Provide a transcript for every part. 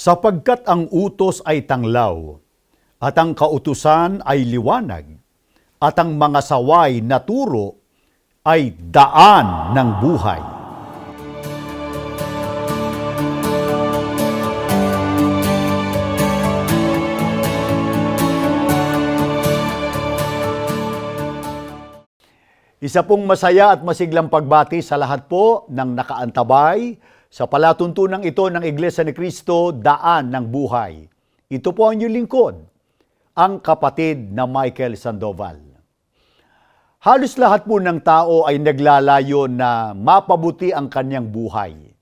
sapagkat ang utos ay tanglaw, at ang kautusan ay liwanag, at ang mga saway na turo ay daan ng buhay. Isa pong masaya at masiglang pagbati sa lahat po ng nakaantabay sa palatuntunang ito ng Iglesia ni Cristo, Daan ng Buhay. Ito po ang inyong lingkod, ang kapatid na Michael Sandoval. Halos lahat po ng tao ay naglalayo na mapabuti ang kanyang buhay.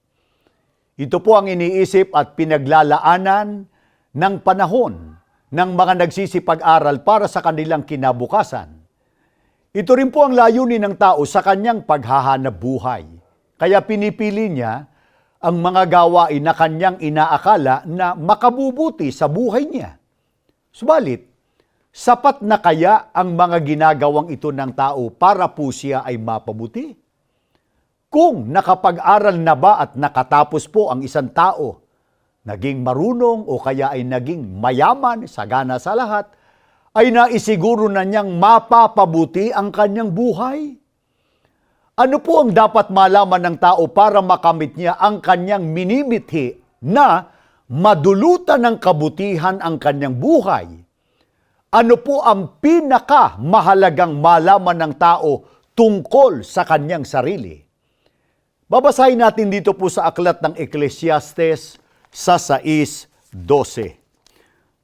Ito po ang iniisip at pinaglalaanan ng panahon ng mga nagsisipag-aral para sa kanilang kinabukasan. Ito rin po ang layunin ng tao sa kanyang paghahanap buhay. Kaya pinipili niya ang mga gawain na kanyang inaakala na makabubuti sa buhay niya. Subalit, sapat na kaya ang mga ginagawang ito ng tao para po siya ay mapabuti? Kung nakapag-aral na ba at nakatapos po ang isang tao, naging marunong o kaya ay naging mayaman, sagana sa lahat, ay naisiguro na niyang mapapabuti ang kanyang buhay? Ano po ang dapat malaman ng tao para makamit niya ang kanyang minimithi na madulutan ng kabutihan ang kanyang buhay? Ano po ang pinaka mahalagang malaman ng tao tungkol sa kanyang sarili? Babasahin natin dito po sa aklat ng Ecclesiastes sa 6.12.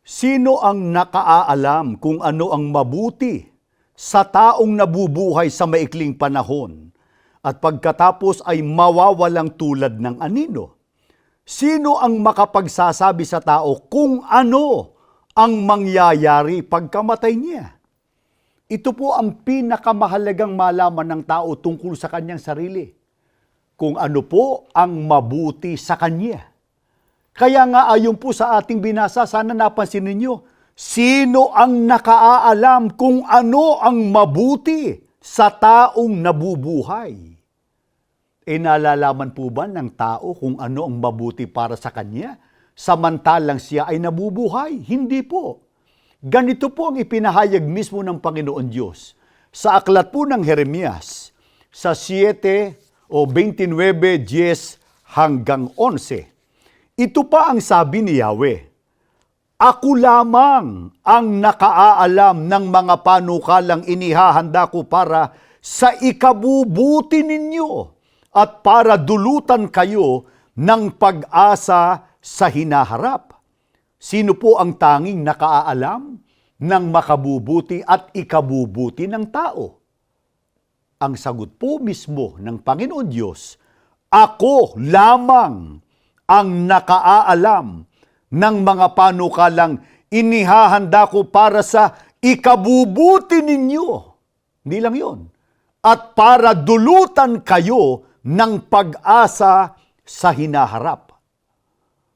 Sino ang nakaaalam kung ano ang mabuti sa taong nabubuhay sa maikling panahon at pagkatapos ay mawawalang tulad ng anino? Sino ang makapagsasabi sa tao kung ano ang mangyayari pagkamatay niya? Ito po ang pinakamahalagang malaman ng tao tungkol sa kanyang sarili. Kung ano po ang mabuti sa kanya. Kaya nga ayon po sa ating binasa, sana napansin ninyo, sino ang nakaaalam kung ano ang mabuti sa taong nabubuhay? E nalalaman po ba ng tao kung ano ang mabuti para sa kanya? Samantalang siya ay nabubuhay? Hindi po. Ganito po ang ipinahayag mismo ng Panginoon Diyos sa aklat po ng Jeremias sa 7 o 29:10 hanggang 11. Ito pa ang sabi ni Yahweh, Ako lamang ang nakaaalam ng mga panukalang inihahanda ko para sa ikabubuti ninyo at para dulutan kayo ng pag-asa sa hinaharap. Sino po ang tanging nakaalam ng makabubuti at ikabubuti ng tao? Ang sagot po mismo ng Panginoon Diyos, Ako lamang ang nakaalam ng mga panukalang inihahanda ko para sa ikabubuti ninyo. Hindi lang yon. At para dulutan kayo ng pag-asa sa hinaharap.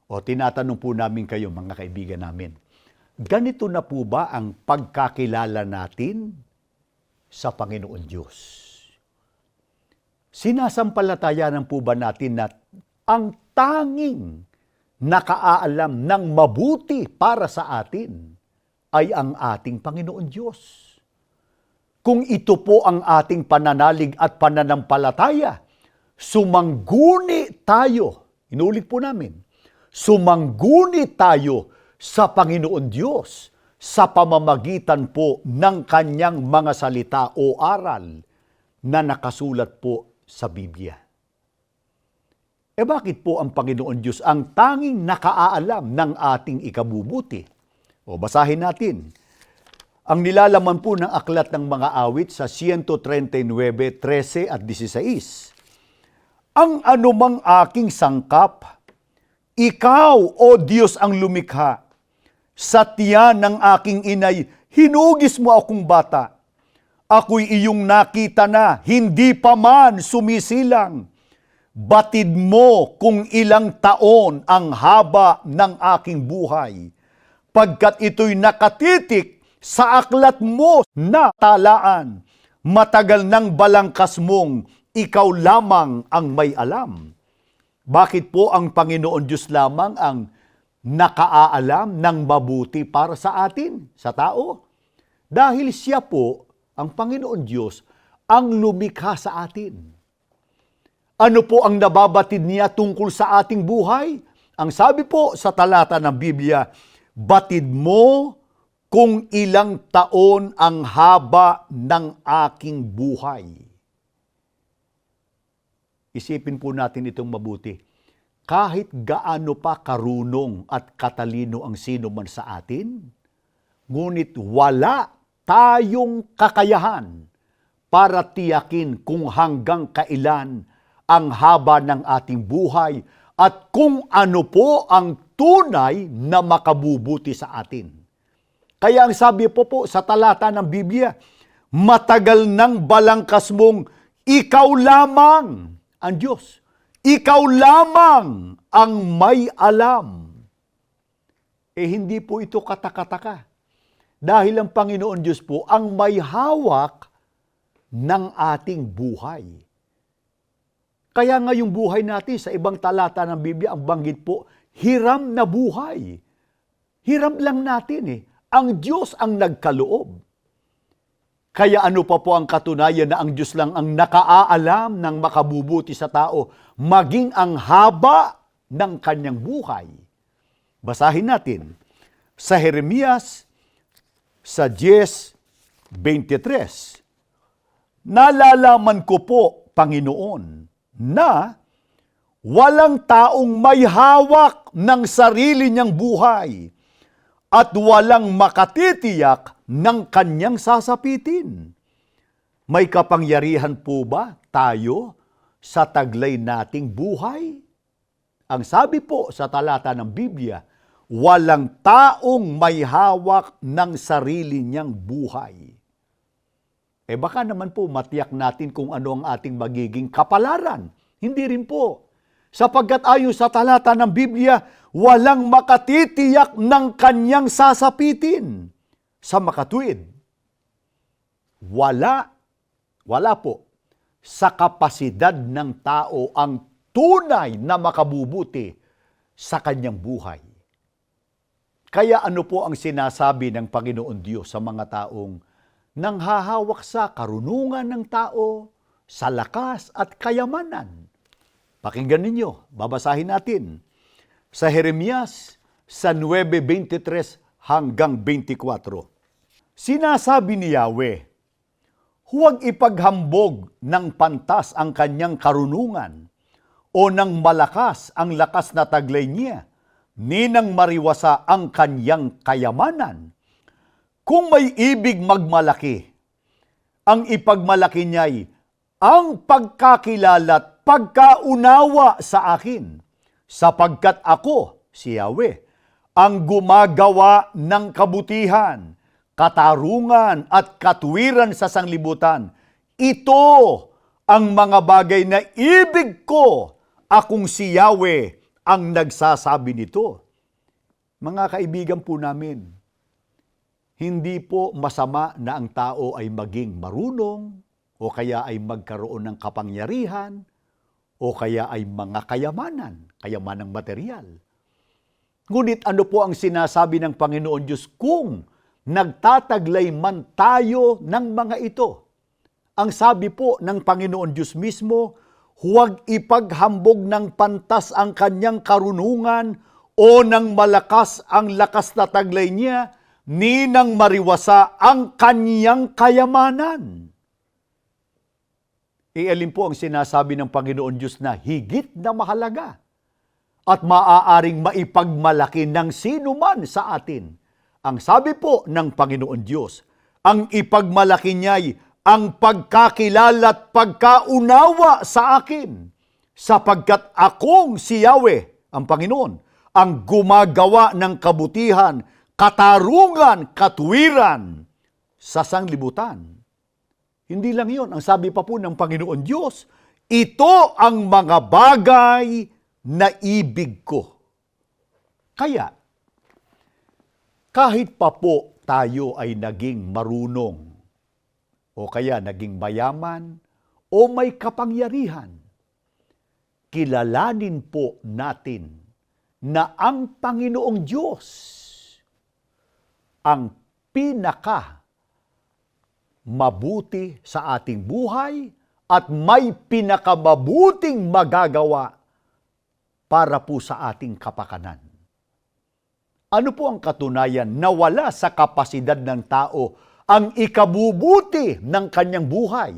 O tinatanong po namin kayo mga kaibigan namin, ganito na po ba ang pagkakilala natin sa Panginoon Diyos? Sinasampalatayanan po ba natin na ang tanging nakaalam ng mabuti para sa atin ay ang ating Panginoon Diyos. Kung ito po ang ating pananalig at pananampalataya, sumangguni tayo, inulit po namin, sumangguni tayo sa Panginoon Diyos sa pamamagitan po ng kanyang mga salita o aral na nakasulat po sa Biblia. E bakit po ang Panginoon Diyos ang tanging nakaalam ng ating ikabubuti? O basahin natin. Ang nilalaman po ng aklat ng mga awit sa 139, 13 at 16. Ang anumang aking sangkap, ikaw, O Diyos, ang lumikha. Sa tiyan ng aking inay, hinugis mo akong bata. Ako'y iyong nakita na, hindi pa man sumisilang batid mo kung ilang taon ang haba ng aking buhay, pagkat ito'y nakatitik sa aklat mo na talaan. Matagal ng balangkas mong ikaw lamang ang may alam. Bakit po ang Panginoon Diyos lamang ang nakaalam ng mabuti para sa atin, sa tao. Dahil siya po, ang Panginoon Diyos, ang lumikha sa atin. Ano po ang nababatid niya tungkol sa ating buhay? Ang sabi po sa talata ng Biblia, batid mo kung ilang taon ang haba ng aking buhay. Isipin po natin itong mabuti. Kahit gaano pa karunong at katalino ang sino man sa atin, ngunit wala tayong kakayahan para tiyakin kung hanggang kailan ang haba ng ating buhay at kung ano po ang tunay na makabubuti sa atin. Kaya ang sabi po po sa talata ng Biblia, matagal nang balangkas mong ikaw lamang ang Diyos. Ikaw lamang ang may alam. Eh hindi po ito katakataka. Dahil ang Panginoon Diyos po ang may hawak ng ating buhay. Kaya nga yung buhay natin sa ibang talata ng Biblia, ang banggit po, hiram na buhay. Hiram lang natin eh. Ang Diyos ang nagkaloob. Kaya ano pa po ang katunayan na ang Diyos lang ang nakaaalam ng makabubuti sa tao, maging ang haba ng kanyang buhay. Basahin natin sa Jeremias sa 10.23. Nalalaman ko po, Panginoon, na walang taong may hawak ng sarili niyang buhay at walang makatitiyak ng kanyang sasapitin. May kapangyarihan po ba tayo sa taglay nating buhay? Ang sabi po sa talata ng Biblia, walang taong may hawak ng sarili niyang buhay. Eh baka naman po matiyak natin kung ano ang ating magiging kapalaran. Hindi rin po. Sapagkat ayon sa talata ng Biblia, walang makatitiyak ng kanyang sasapitin sa makatuwid. Wala, wala po sa kapasidad ng tao ang tunay na makabubuti sa kanyang buhay. Kaya ano po ang sinasabi ng Panginoon Diyos sa mga taong nang hahawak sa karunungan ng tao, sa lakas at kayamanan? Pakinggan ninyo, babasahin natin. Sa Jeremias, sa 9.23 hanggang 24. Sinasabi ni Yahweh, Huwag ipaghambog ng pantas ang kanyang karunungan o ng malakas ang lakas na taglay niya, ni nang mariwasa ang kanyang kayamanan. Kung may ibig magmalaki, ang ipagmalaki niya'y ang pagkakilala at pagkaunawa sa akin, sapagkat ako, si Yahweh, ang gumagawa ng kabutihan, katarungan at katwiran sa sanglibutan. Ito ang mga bagay na ibig ko, akong si Yahweh ang nagsasabi nito. Mga kaibigan po namin, hindi po masama na ang tao ay maging marunong o kaya ay magkaroon ng kapangyarihan o kaya ay mga kayamanan, kayamanang material. Ngunit ano po ang sinasabi ng Panginoon Diyos kung nagtataglay man tayo ng mga ito? Ang sabi po ng Panginoon Diyos mismo, huwag ipaghambog ng pantas ang kanyang karunungan o ng malakas ang lakas na taglay niya, ni nang mariwasa ang kanyang kayamanan. Ialin po ang sinasabi ng Panginoon Diyos na higit na mahalaga at maaaring maipagmalaki ng sino man sa atin. Ang sabi po ng Panginoon Diyos, ang ipagmalaki niya'y ang pagkakilala at pagkaunawa sa akin, sapagkat akong si Yahweh, ang Panginoon, ang gumagawa ng kabutihan, katarungan, katwiran sa sanglibutan. Hindi lang yon ang sabi pa po ng Panginoon Diyos, ito ang mga bagay na ibig ko. Kaya, kahit pa po tayo ay naging marunong, o kaya naging mayaman, o may kapangyarihan, kilalanin po natin na ang Panginoong Diyos ang pinaka mabuti sa ating buhay at may pinakamabuting magagawa para po sa ating kapakanan. Ano po ang katunayan na wala sa kapasidad ng tao ang ikabubuti ng kanyang buhay?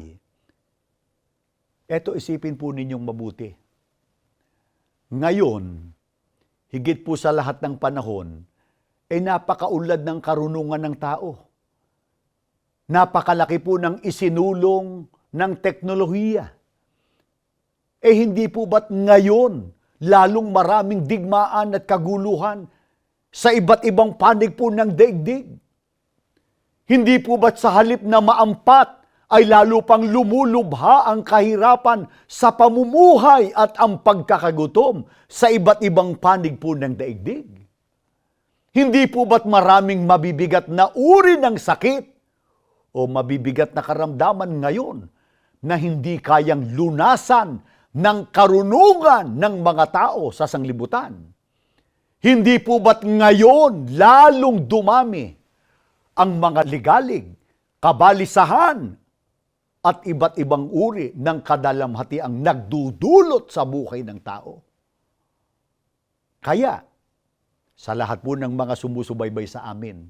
Eto isipin po ninyong mabuti. Ngayon, higit po sa lahat ng panahon, ay napakaunlad ng karunungan ng tao. Napakalaki po ng isinulong ng teknolohiya. Eh hindi po ba't ngayon lalong maraming digmaan at kaguluhan sa iba't ibang panig po ng daigdig? Hindi po ba't sa halip na maampat ay lalo pang lumulubha ang kahirapan sa pamumuhay at ang pagkakagutom sa iba't ibang panig po ng daigdig? Hindi po ba't maraming mabibigat na uri ng sakit o mabibigat na karamdaman ngayon na hindi kayang lunasan ng karunungan ng mga tao sa sanglibutan? Hindi po ba't ngayon lalong dumami ang mga ligalig, kabalisahan, at iba't ibang uri ng kadalamhati ang nagdudulot sa buhay ng tao? Kaya, sa lahat po ng mga sumusubaybay sa amin,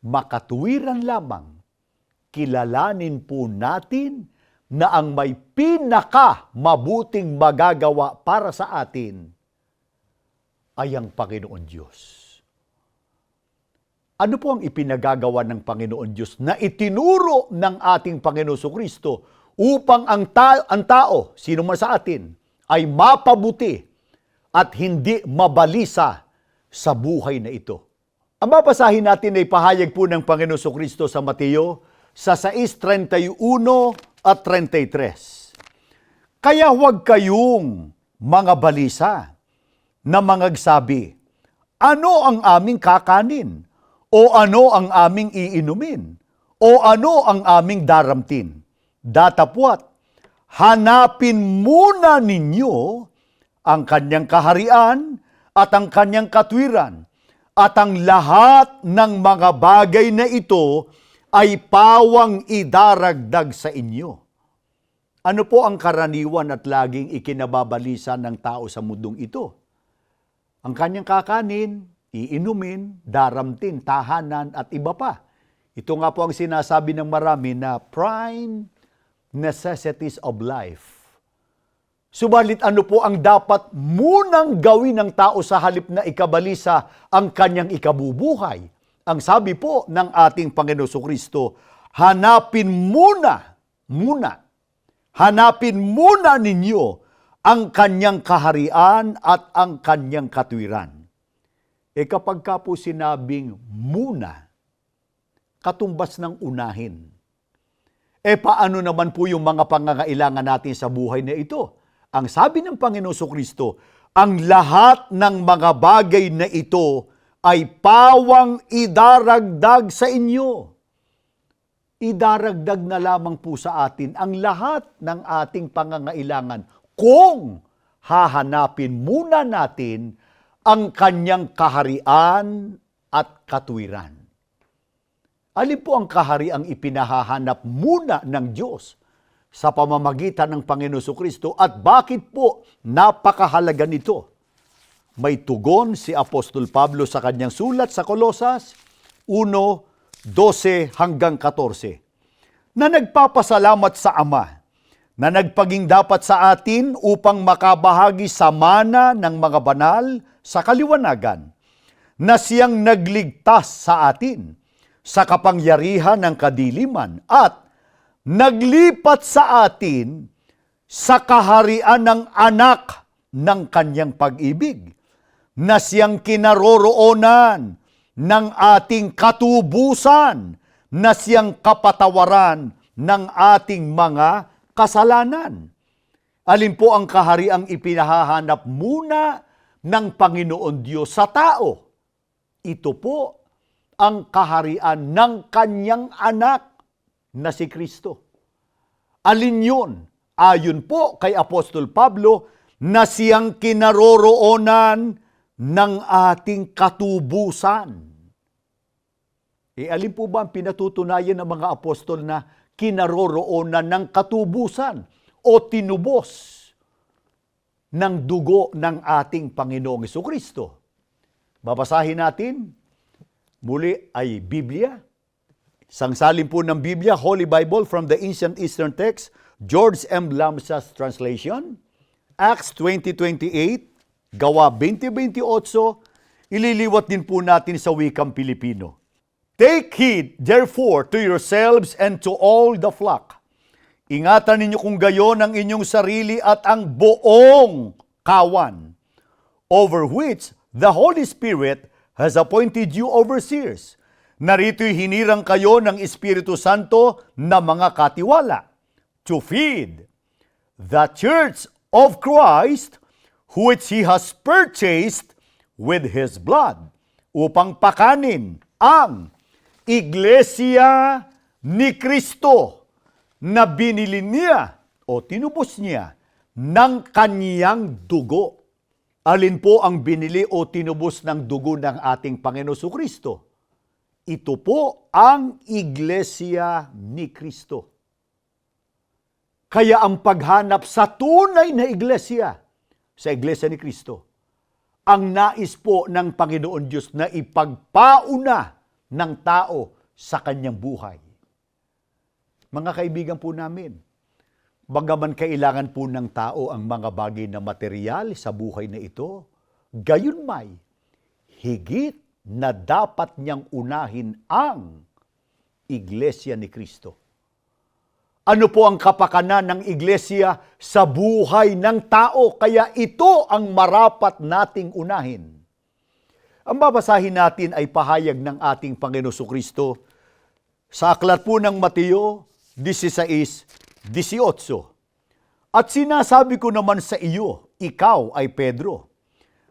makatuwiran lamang, kilalanin po natin na ang may pinaka mabuting magagawa para sa atin ay ang Panginoon Diyos. Ano po ang ipinagagawa ng Panginoon Diyos na itinuro ng ating Panginoon Kristo upang ang, ta- ang tao, sino man sa atin, ay mapabuti at hindi mabalisa sa buhay na ito. Ang babasahin natin ay pahayag po ng Panginoon Kristo sa Mateo sa 6.31 at 33. Kaya huwag kayong mga balisa na mangagsabi, ano ang aming kakanin? O ano ang aming iinumin? O ano ang aming daramtin? Datapwat, hanapin muna ninyo ang kanyang kaharian at ang kanyang katwiran at ang lahat ng mga bagay na ito ay pawang idaragdag sa inyo. Ano po ang karaniwan at laging ikinababalisa ng tao sa mundong ito? Ang kanyang kakanin, iinumin, daramtin, tahanan at iba pa. Ito nga po ang sinasabi ng marami na prime necessities of life. Subalit ano po ang dapat munang gawin ng tao sa halip na ikabalisa ang kanyang ikabubuhay? Ang sabi po ng ating Panginoon Kristo, hanapin muna, muna, hanapin muna ninyo ang kanyang kaharian at ang kanyang katwiran. E kapag ka po sinabing muna, katumbas ng unahin. E paano naman po yung mga pangangailangan natin sa buhay na ito? Ang sabi ng Panginoon Kristo, ang lahat ng mga bagay na ito ay pawang idaragdag sa inyo. Idaragdag na lamang po sa atin ang lahat ng ating pangangailangan kung hahanapin muna natin ang kanyang kaharian at katwiran. Alin po ang kahariang ipinahahanap muna ng Diyos sa pamamagitan ng Panginoon Kristo at bakit po napakahalaga nito? May tugon si Apostol Pablo sa kanyang sulat sa Kolosas 1:12 hanggang 14 na nagpapasalamat sa Ama na nagpaging dapat sa atin upang makabahagi sa mana ng mga banal sa kaliwanagan na siyang nagligtas sa atin sa kapangyarihan ng kadiliman at naglipat sa atin sa kaharian ng anak ng kanyang pag-ibig na siyang kinaroroonan ng ating katubusan na siyang kapatawaran ng ating mga kasalanan. Alin po ang kahariang ipinahahanap muna ng Panginoon Diyos sa tao? Ito po ang kaharian ng kanyang anak na si Kristo. Alin yun? Ayon po kay Apostol Pablo na siyang kinaroroonan ng ating katubusan. E alin po ba ang pinatutunayan ng mga apostol na kinaroroonan ng katubusan o tinubos ng dugo ng ating Panginoong Kristo? Babasahin natin muli ay Biblia. Sangsalin po ng Biblia, Holy Bible from the Ancient Eastern Text, George M. Lamsa's translation, Acts 20.28, Gawa 20.28, ililiwat din po natin sa wikang Pilipino. Take heed, therefore, to yourselves and to all the flock. Ingatan ninyo kung gayon ang inyong sarili at ang buong kawan, over which the Holy Spirit has appointed you overseers. Narito'y hinirang kayo ng Espiritu Santo na mga katiwala to feed the church of Christ which He has purchased with His blood upang pakanin ang Iglesia ni Kristo na binili niya o tinubos niya ng kaniyang dugo. Alin po ang binili o tinubos ng dugo ng ating Panginoon Kristo? Ito po ang Iglesia ni Kristo. Kaya ang paghanap sa tunay na iglesia, sa Iglesia ni Kristo, ang nais po ng Panginoon Diyos na ipagpauna ng tao sa kanyang buhay. Mga kaibigan po namin, bagaman kailangan po ng tao ang mga bagay na material sa buhay na ito, gayon may, higit na dapat niyang unahin ang Iglesia ni Kristo. Ano po ang kapakanan ng iglesia sa buhay ng tao? Kaya ito ang marapat nating unahin. Ang babasahin natin ay pahayag ng ating Panginoon Kristo sa aklat po ng Mateo 16:18. At sinasabi ko naman sa iyo, ikaw ay Pedro.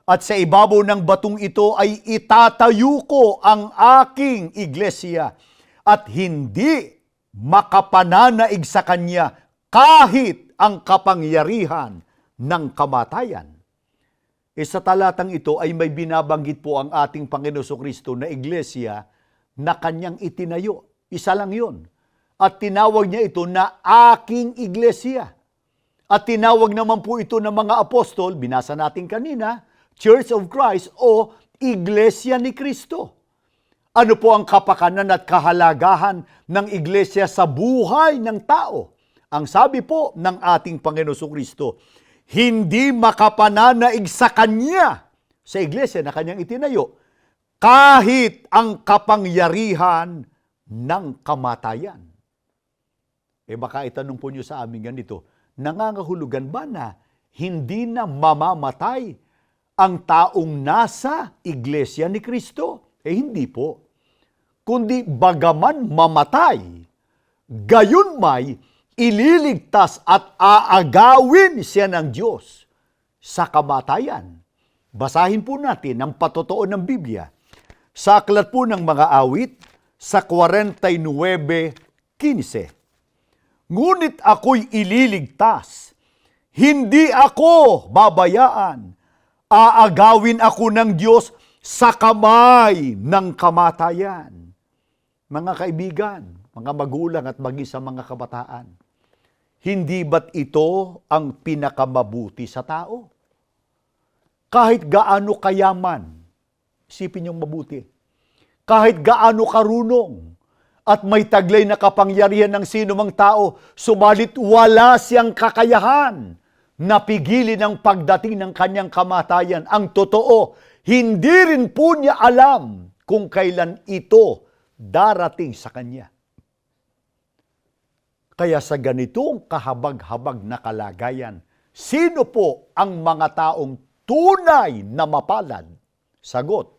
At sa ibabaw ng batong ito ay itatayo ko ang aking iglesia at hindi makapananaig sa kanya kahit ang kapangyarihan ng kamatayan. E sa talatang ito ay may binabanggit po ang ating Panginoon Kristo na iglesia na kanyang itinayo. Isa lang yon. At tinawag niya ito na aking iglesia. At tinawag naman po ito ng mga apostol, binasa natin kanina, Church of Christ o Iglesia ni Kristo. Ano po ang kapakanan at kahalagahan ng iglesia sa buhay ng tao? Ang sabi po ng ating Panginoon Kristo, hindi makapananaig sa Kanya, sa iglesia na Kanyang itinayo, kahit ang kapangyarihan ng kamatayan. Eh baka itanong po niyo sa amin ganito, nangangahulugan ba na hindi na mamamatay ang taong nasa iglesia ni Kristo? Eh hindi po. Kundi bagaman mamatay, gayon may ililigtas at aagawin siya ng Diyos sa kamatayan. Basahin po natin ang patotoo ng Biblia. Sa aklat po ng mga awit, sa 49.15. Ngunit ako'y ililigtas, hindi ako babayaan. Aagawin ako ng Diyos sa kamay ng kamatayan. Mga kaibigan, mga magulang at maging sa mga kabataan, hindi ba't ito ang pinakamabuti sa tao? Kahit gaano kayaman, isipin niyong mabuti, kahit gaano karunong, at may taglay na kapangyarihan ng sino mang tao, subalit wala siyang kakayahan na pigilin ang pagdating ng kanyang kamatayan. Ang totoo, hindi rin po niya alam kung kailan ito darating sa kanya. Kaya sa ganitong kahabag-habag na kalagayan, sino po ang mga taong tunay na mapalad? Sagot,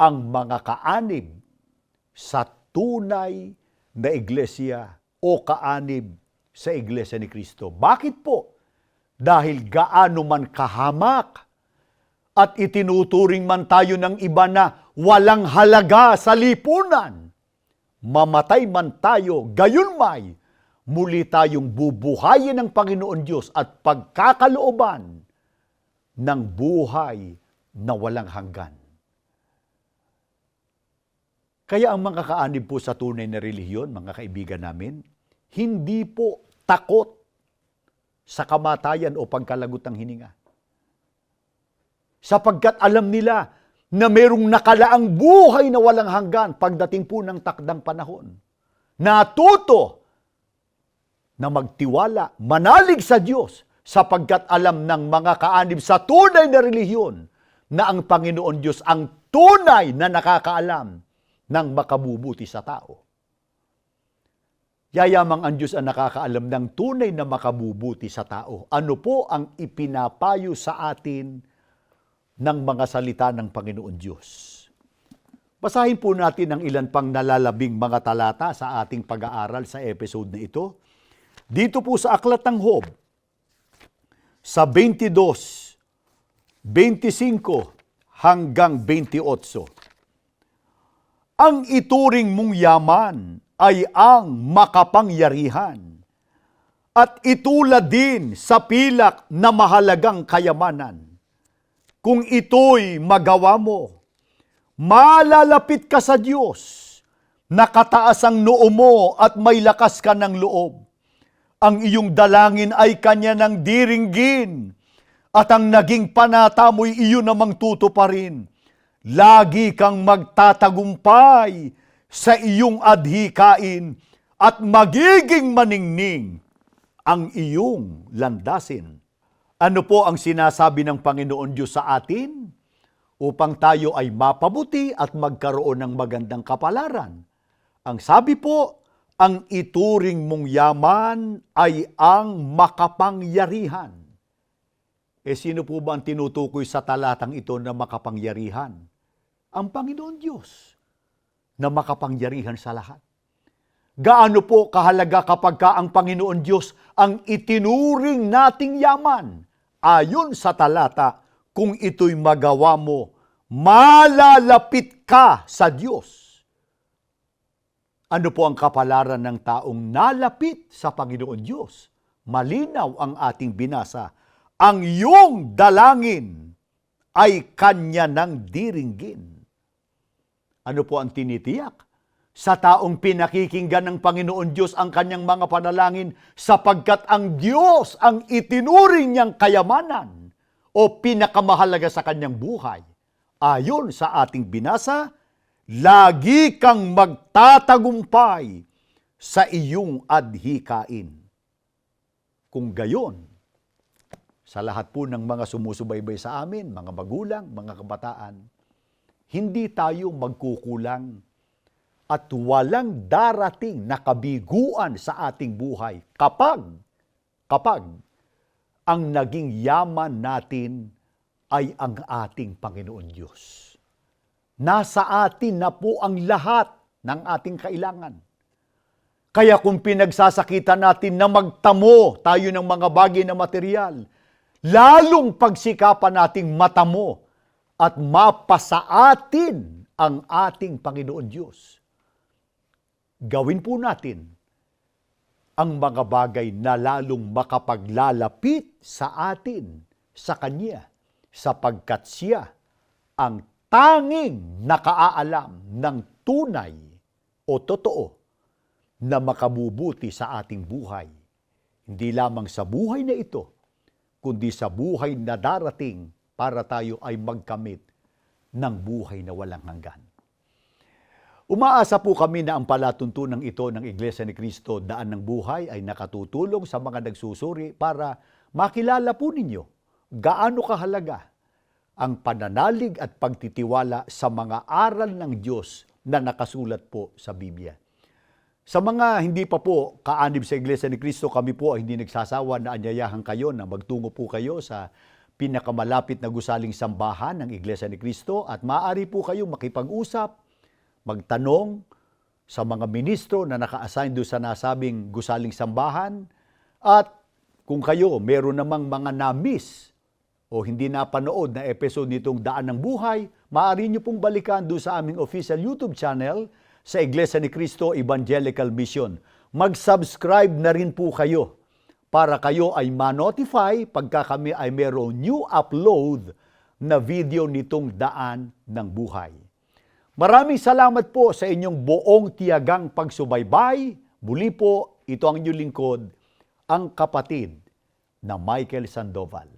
ang mga kaanib sa tunay na iglesia o kaanib sa iglesia ni Kristo. Bakit po? Dahil gaano man kahamak at itinuturing man tayo ng iba na walang halaga sa lipunan, mamatay man tayo, gayon may, muli tayong bubuhayin ng Panginoon Diyos at pagkakalooban ng buhay na walang hanggan. Kaya ang mga kaanib po sa tunay na relihiyon, mga kaibigan namin, hindi po takot sa kamatayan o pagkalagot ng hininga. Sapagkat alam nila na mayroong nakalaang buhay na walang hanggan pagdating po ng takdang panahon. Natuto na magtiwala, manalig sa Diyos sapagkat alam ng mga kaanib sa tunay na relihiyon na ang Panginoon Diyos ang tunay na nakakaalam ng makabubuti sa tao. Yayamang ang Diyos ang nakakaalam ng tunay na makabubuti sa tao. Ano po ang ipinapayo sa atin ng mga salita ng Panginoon Diyos? Basahin po natin ang ilan pang nalalabing mga talata sa ating pag-aaral sa episode na ito. Dito po sa Aklat ng Hob, sa 22, 25 hanggang 28. Ang ituring mong yaman ay ang makapangyarihan at itulad din sa pilak na mahalagang kayamanan. Kung ito'y magawa mo, malalapit ka sa Diyos, nakataas ang noo mo at may lakas ka ng loob. Ang iyong dalangin ay kanya ng diringgin at ang naging panata mo'y iyo namang tutuparin. Lagi kang magtatagumpay sa iyong adhikain at magiging maningning ang iyong landasin. Ano po ang sinasabi ng Panginoon Diyos sa atin? Upang tayo ay mapabuti at magkaroon ng magandang kapalaran. Ang sabi po, ang ituring mong yaman ay ang makapangyarihan. E sino po ba ang tinutukoy sa talatang ito na makapangyarihan? Ang Panginoon Diyos na makapangyarihan sa lahat. Gaano po kahalaga kapag ka ang Panginoon Diyos ang itinuring nating yaman? Ayon sa talata, kung ito'y magawa mo, malalapit ka sa Diyos. Ano po ang kapalaran ng taong nalapit sa Panginoon Diyos? Malinaw ang ating binasa. Ang iyong dalangin ay kanya ng diringgin. Ano po ang tinitiyak? Sa taong pinakikinggan ng Panginoon Diyos ang kanyang mga panalangin sapagkat ang Diyos ang itinuring niyang kayamanan o pinakamahalaga sa kanyang buhay. Ayon sa ating binasa, lagi kang magtatagumpay sa iyong adhikain. Kung gayon, sa lahat po ng mga sumusubaybay sa amin, mga magulang, mga kabataan, hindi tayo magkukulang at walang darating na kabiguan sa ating buhay kapag, kapag ang naging yaman natin ay ang ating Panginoon Diyos. Nasa atin na po ang lahat ng ating kailangan. Kaya kung pinagsasakitan natin na magtamo tayo ng mga bagay na material, lalong pagsikapan nating matamo at mapasa atin ang ating Panginoon Diyos. Gawin po natin ang mga bagay na lalong makapaglalapit sa atin, sa Kanya, sapagkat Siya ang tanging nakaalam ng tunay o totoo na makabubuti sa ating buhay. Hindi lamang sa buhay na ito, kundi sa buhay na darating para tayo ay magkamit ng buhay na walang hanggan. Umaasa po kami na ang palatuntunan ito ng Iglesia ni Cristo Daan ng Buhay ay nakatutulong sa mga nagsusuri para makilala po ninyo gaano kahalaga ang pananalig at pagtitiwala sa mga aral ng Diyos na nakasulat po sa Biblia. Sa mga hindi pa po kaanib sa Iglesia ni Cristo, kami po ay hindi nagsasawa na anyayahan kayo na magtungo po kayo sa pinakamalapit na gusaling sambahan ng Iglesia ni Cristo at maaari po kayo makipag-usap, magtanong sa mga ministro na naka-assign doon sa nasabing gusaling sambahan at kung kayo meron namang mga na-miss o hindi napanood na episode nitong Daan ng Buhay, maaari nyo pong balikan doon sa aming official YouTube channel sa Iglesia ni Cristo Evangelical Mission. Mag-subscribe na rin po kayo para kayo ay ma-notify pagka kami ay mayroong new upload na video nitong daan ng buhay. Maraming salamat po sa inyong buong tiyagang pagsubaybay. Muli po, ito ang inyong lingkod, ang kapatid na Michael Sandoval.